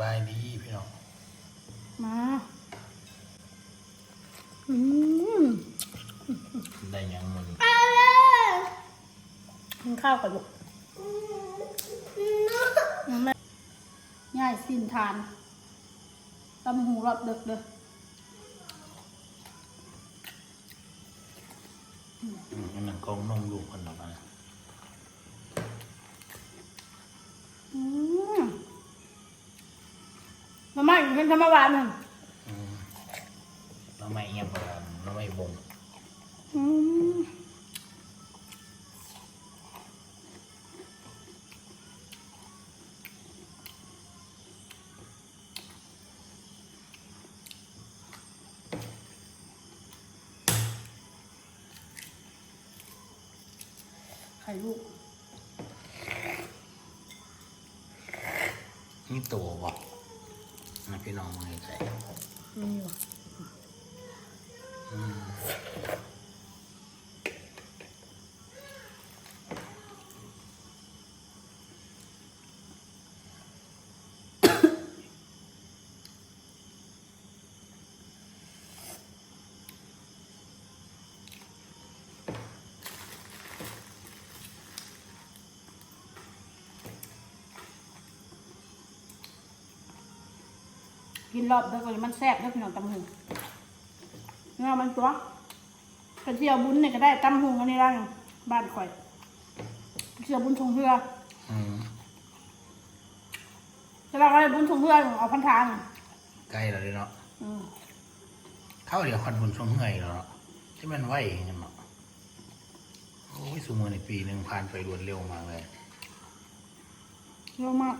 บายดีพี่น้อง มา อืมได้หยังมันกินข้าวกับลูกยังไม่ง่ายสิ้นทานตำหูรอบดึกเด้ออืมอันนั้นกองนมลูกคนหรอกนะ เป็นธรรมวานหนึ่งอืมเราไม่เงียบเราเราไม่บงอืมไข่ลูกนี่ตัวบ่นะ พี่น้องมือใจมีอยู่อืม กินรอบเดียวกันมันแซ่บเด้วยพี่น้องตำหูเงามันตัวกระเทียมบุญเนี่ยก็ได้ตำหูอันนี้ได้บ้านข่อยกระเทียมบุญทงเพื่ออืมจะเราก็ได้บุญทงเพื่อเอาพันทางใกล้แล้วเด้เนาะอืมเข้าเดี๋ยวควันบุญช่วงเหนื่อยแล้วเนาะที่มันไหวกันเนาะโอ้ยสูมือในปีหนึ่งผ่านไปรวดเร็วมากเลยเยอะมาก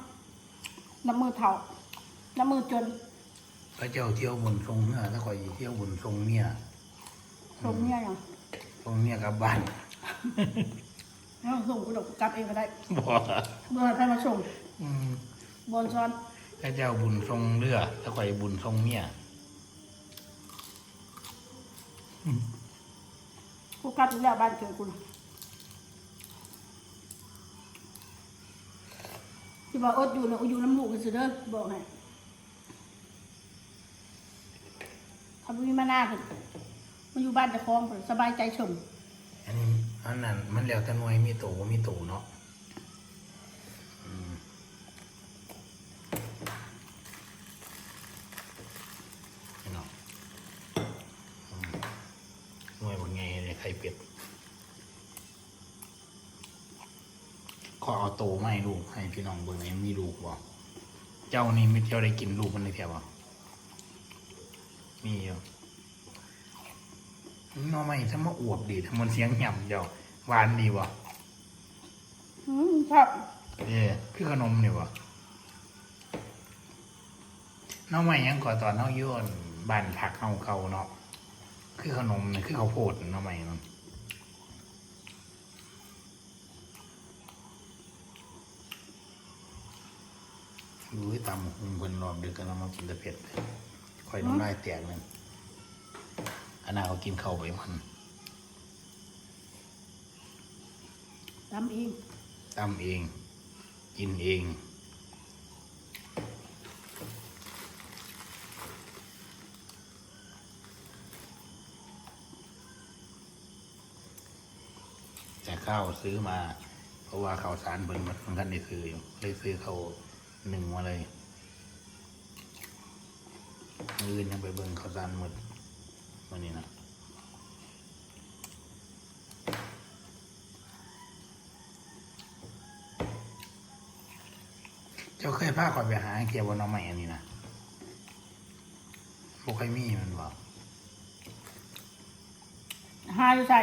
น้ำมือเถาน้ำมือจน พระเจ้าเที่ยวบุญทรงเมื่อถ้าคอยเที่ยวบุญทรงเมียส่งเนี่ยอย่างทรงเมียกลับบ้าน แล้วส่งกูดอกกลับเองก็ได้บ่เมื่อใครมาส่งอืมบอลซ้อนพระเจ้าบุญทรงเรือถ้าคอยบุญทรงเมียกูกลับอยู่แล้วบ้านเกิดกูน่ะที่ว่าอดอยู่เนี่ยอดอยู่น้ำลูกกันสิเด้อบอกให้ ทำวิมาหน้าถึงมาอยู่บ้านจะคล้องเพิ่นสบายใจชมอันนี้อันนั้นมันแล้วแต่หน่วยมีตบ่มีโตเนาะอืมนี่เนาะอืมหน่วยบ่ไงเลยไข่เป็ดขอเอาโตมาให้ลูกให้พี่น้องเบิ่งให้มีลูกบ่เจ้านี่ไม่เจ้าได้กินลูกมันในแถวบ่ มีอยู่หน้องใหม่ถ้ามาอวบดีถ้ามันเสียงหย่ำเจ้าหวานดีบ่อืมชอบเอ้คือขนมนี่บ่หน้องใหม่ยังก่อตอนเฮาอยู่อั่นบ้านผักเฮาเขาเนาะคือขนมนี่คือข้าวโพดหน้องใหม่เนาะดูให้ตำหุงเพิ่นรอบดึกกันแล้วมากินแตะเผ็ด ค่อยน้ำลายแตกนั่นอันน่าเขากินข้าวไปมันทำเองตำเอง กินเองแต่ข้าวซื้อมา เพราะว่าข้าวสารเบิ่งมันกันได้ซื้ออยู่เลยซื้อเขาวหนึ่งมาเลย มืออื่นยังไปเบิ่งข้าวสารหมดวันนี้นะเจ้าเคยพาข่อยไปหาเกียร์บนน้องใหม่อันนี้นะบ่ค่อยมีมันบอกหาอยู่ใส่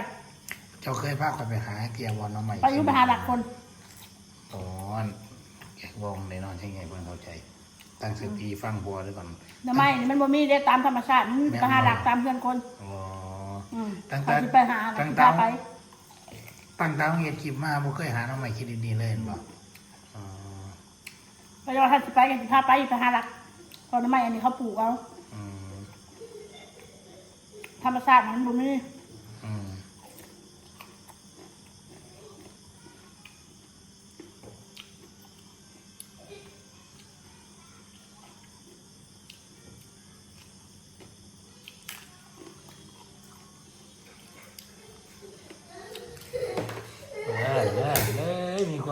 เจ้าเคยพาข่อยไปหาเกียร์บนน้องใหม่ไปอยู่ไปหาหลักคนอ๋อแกะวงในนอนใช่ไงเพื่อนเข้าใจ ตั้งสติฟังบัวด้วยก่อนทำไมนี่มันบ่มีได้ตามธรรมชาติมันไปหาหลักตามเพื่อนคนอ๋ออืมตั้งแต่เขาสิไปหาหลักตั้งสิแต่พาไปตั้งตาเงียบคลิปมาบ่เคยหาน้องใหม่คิดดีๆเลยเห็นบ่อ๋อไปรอท่านสิไปกันสิพาไปไปหาหลักตอนนั้นไม่อันนี้เขาปลูกเอาอืมธรรมชาติมันบ่มี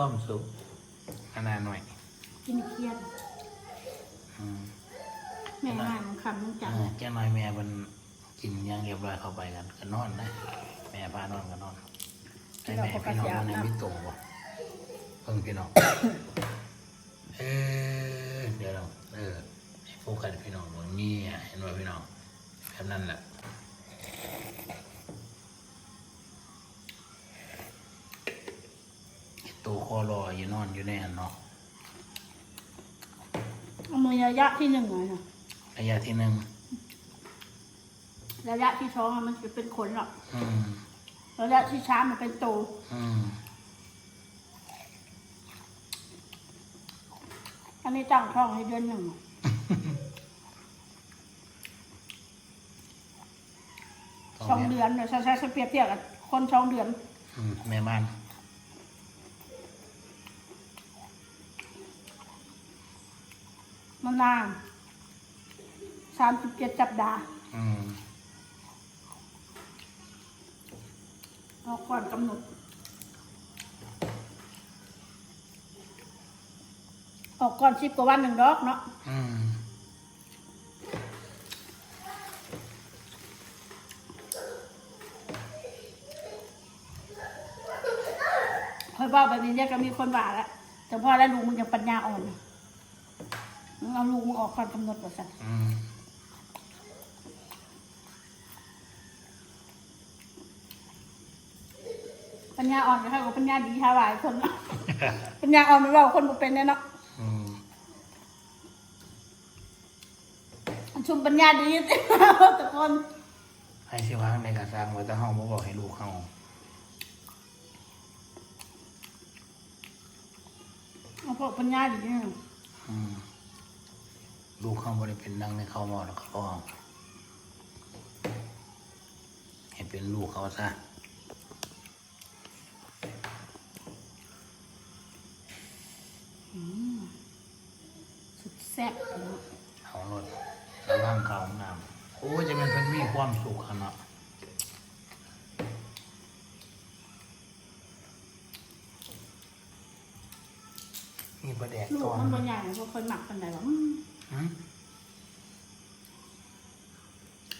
ความสุขขนาดหน่อยกินเครียดอืมแม่ง่ายมันคำมันจังเออแจ้น้อยแม่มันกินอยังเรียบร้อยเข้าไปกันก็นอนนะแม่พานอนก็นอนไอ้แม่พี่น้องมันในมิโตบ่เพิ่งพี่น้องเออเดี๋ยวเราเออให้โฟกัสพี่น้องว่านี่อะเห็นว่าพี่น้องแบบนั้นแหละไอ้ตัวคอรออยู่นอนอยู่ในอันเนาะเอามือระยะที่หนึ่งหน่อยนะระยะที่หนึ่งระยะที่สองอะมันจะเป็นขนหรอกอืมระยะที่สามมันเป็นโตอืมอันนี้ตั้งท้องให้เดือนหนึ่งสองเดือนเดี๋ยวใช้ใช้เปรียบเทียบกับคนสองเดือน อืมแม่บ้าน มันนานสามสิบเจ็ดสัปดาห์อืมเอาก่อนกำหนด ออกก่อนสิบกว่าวันหนึ่งดอกเนาะอืมคอยว่าแบบนี้เนี่ยก็มีคนว่าแล้วแต่พ่อแล้วลุงมึงยังปัญญาอ่อน มึงเอาลุงมึงออกก่อนกำหนดว่าสันอืมปัญญาอ่อนก็ให้กับปัญญาดีหาหลายคนเนาะปัญญาอ่อนไม่ว่าคนบ่เป็นแน่เนาะอืมชุมปัญญาดีทุกคน ให้สิวางในกระซังไว้แต่ห้องบ่บอกให้ลูกเขาเอาพวกปัญญาดีเนี่ยอืม ลูกเขาบ่ได้เป็นนังในเขาหมอแล้วเขาก็ให้เป็นลูกเขาซะสุดแซ่บเนาะเอารถระวังเขาห้องน้ำโอ้ยจะเป็นเพิ่นมีความสุขขนาดมีประแดกลูตกอน มันบางอย่างพวกคนหมักกันไหนวะอื มอืม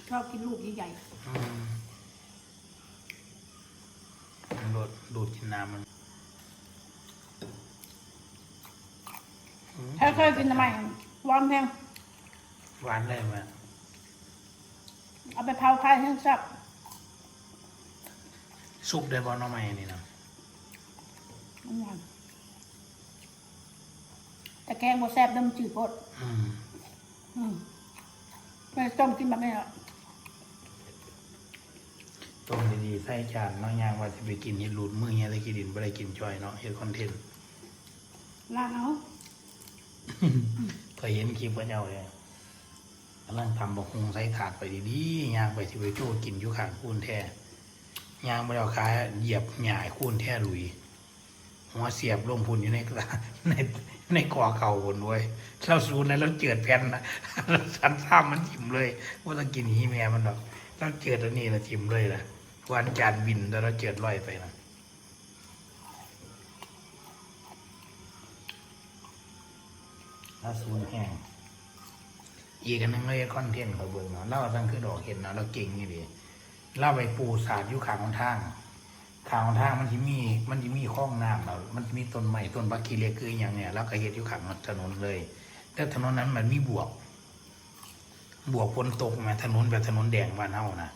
ชอบกินลูกใหญ่อืมมันโดดดูดกินน้ำมันอืมๆถ้าเคยกินทำไมวอมแพงหวานเลยมั้ยเอาไปเผาพายให้แซ่บซุปได้บอลน้องใหม่นี่นะมันหวานแต่แกงบ่แซ่บเดิมนจืดโพดอืมอืม ไม่ต้มกินแบบนี้หรอกต้มดีๆใส่จานน้องยางว่าจะไปกินเห็ดหลุดมือเฮียตะกี้ดินไม่ได้กินจอยเนาะเฮ็ดคอนเทนต์ล้างเอาเคยเห็นคลิปพระเจ้าเลยกำลังทำบกฮุงใส่ถาดไปดีๆยางไปที่ไปโจ้กินอยู่ข้างคูนแท้ยางไปเอาขาเหยียบหย่ายคูนแท้หลุยหัวเสียบลงพุนอยู่ในกระใน ในกอเข่าบนด้วยเราสูนนั้นเราเจือดแผ่นนะสันซ้ำมันจิ้มเลยว่าต้องกินฮีแม่มันดอกเราเจือดอันนี้เราจิ้มเลยล่ะวันจานบินแล้วเราเจือดลอยไปนะเราสูนแห้งอีกอันหนึงเราเฮ็ดคอนเทนต์เขาเบิ่งเนาะเราตั้งคือดอกเห็ดเนาะเราเก่งนี่ดีเราไปปูสาดอยู่ข้างทาง ทางทางมันที่มี มันที่มีคลองน้ำมันสิมีต้นไม้ต้นบักกีเลียคืออย่างเนี้ยแล้วก็เฮ็ดอยู่ข้างถนนเลย แต่ถนนนั้นมันมีบวก บวกฝนตกมาถนนแบบถนนแดงบ้านเฮานะ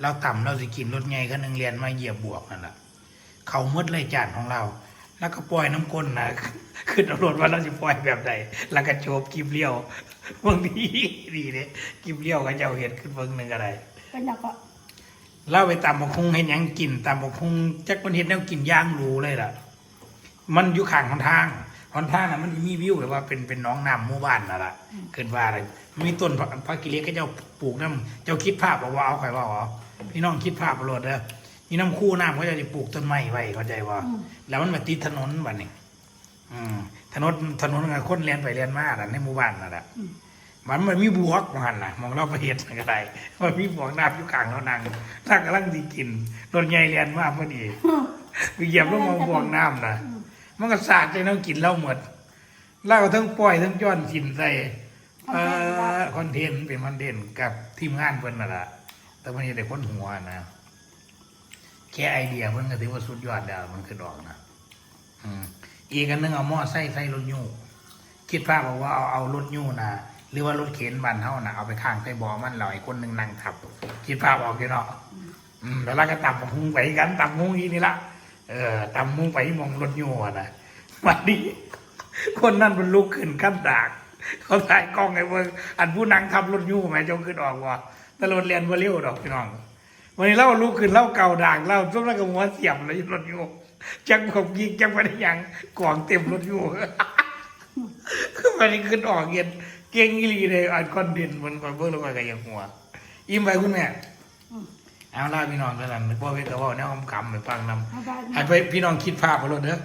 เราต่ำเราสิกินรถใหญ่คันหนึงเรียนมาเหยียบบวกนั่นแหละเขาหมดเลยจานของเรา แล้วก็ปล่อยน้ำก้นนะคือตำรวจว่าเราจะปล่อยแบบใดแล้วก็โจบกิบเลี้ยวบางทีดีเนี่ยกิบเลี้ยวก็เจ้าเห็ดขึ้นเบิ่งหนึ่งอะไรเป็นอยางก็ เล่าไปตามบกคุงให้หยังกินตามบกคุงจักมันเห็นแนวกินย่างรู้เลยล่ะ มันอยู่ข้างหนทางหนทางน่ะมันมีวิวแบบว่าเป็นเป็นหน้องน้ำหมู่บ้านน่ะล่ะเกินว่าอะไรมีต้นพระพระกิเลสก็เจ้าปลูกน้ำเจ้าคิดภาพบอกว่าเอาใครว่าอ๋อพี่น้องคิดภาพเอาโลดเด้อมีน้ำคู่น้ำเขาจะปลูกต้นไม้ไว้เข้าใจว่าอืมแล้วมันมาติดถนนบัดนี้อืมถนนถนนกับคนเรียนไปเรียนมาน่ะในหมู่บ้านน่ะล่ะอื มมันมันมีบวกมันนะมองเราไปเห็นก็ได้มันมีบวกน้ำอยู่กลางเรานั่งถ้ากำลังดีกินรถใหญ่เรียนมากพอดีไปเหยียบแล้วมองบวกน้ำนะมันก็สาดใจน้องกินเหล้าหมดเหล้าทั้งปล่อยทั้งย้อนกินใส่เอ่อคอนเทนต์เป็นคอนเทนต์กับทีมงานเพิ่นน่ะล่ะแต่มันยังได้คนหัวนะ แค่ไอเดียเพิ่นก็ถือว่าสุดยอดแล้วมันคือดอกนะอืมอีกอันหนึงเอาหม้อไส้ใส่รถยูคิดภาพบอกว่าเอาเอารถยูนะ หรือว่ารถเข็นบ้านเฮานะเอาไปข้างใส่บ่อมันลอ้คนหนึ่งนั่งทับคิดภาพออกอยู่เนาะอืมแล้วเราก็ตับมุงไปกันตับมุงอีนี่ละเออตับมุงไปมองรถยูอะนะวันนี้คนนั้นมันลุกขึ้นขั้นดากเขาถ่ายกล้องไอ้เบิ่งอันผู้นั่งทับรถยูแม่จงขึ้นออกว่าแต่รถเรียนว่าเร็วดอกพี่น้อง วันนี้เล่าลุกขึ้นเล่าเก่าด่างเล่าซุ่มแล้วก็หัวเสียบเลยรถยูจังผมยิงจังไปได้ยังกล่องเต็มรถยูคือมันนี้ขึ้นออกเย็น เก่งอีหลีเลยอันคอนเทนต์มันก็เบิ่งแล้วก็ยังหัว อิ่มไปคุณแม่อืมเอาล่ะพี่น้องเท่านั้นพ่อเวทก็เว่าแนวคำๆไปฟังนำเอาได้ให้ไปพี่น้องคิดภาพมาเลยเด้อ